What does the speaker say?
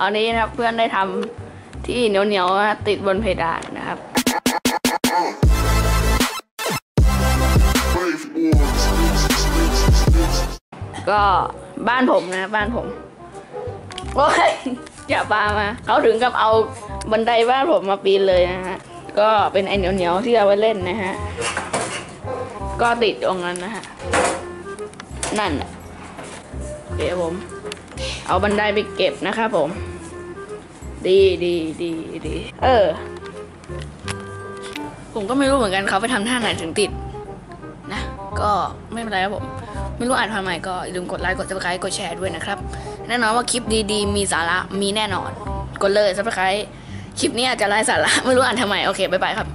เอานี้นะครับเพื่อนได้ทำที่เหนียวๆนะติดบนเพดานนะครับก็บ้านผมนะบ้านผมโอ้ยอย่าปามาเขาถึงกับเอาบันไดบ้านผมมาปีนเลยนะฮะก็เป็นไอเหนียวๆที่เอาไว้เล่นนะฮะก็ติดตรงนั้นนะฮะนั่นเดี๋ยวผม เอาบันไดไปเก็บนะครับผม ดีดีดีดีเออ ผมก็ไม่รู้เหมือนกันเขาไปทำท่าไหนถึงติด นะ ก็ไม่เป็นไรครับผม ไม่รู้อ่านทำไมก็อย่าลืมกดไลค์กดซับสไครต์กดแชร์ด้วยนะครับ แน่นอนว่าคลิปดีๆ มีสาระมีแน่นอน กดเลยซับสไครต์คลิปนี้อาจจะไร้สาระไม่รู้อ่านทำไมโอเคบ๊ายบายครับ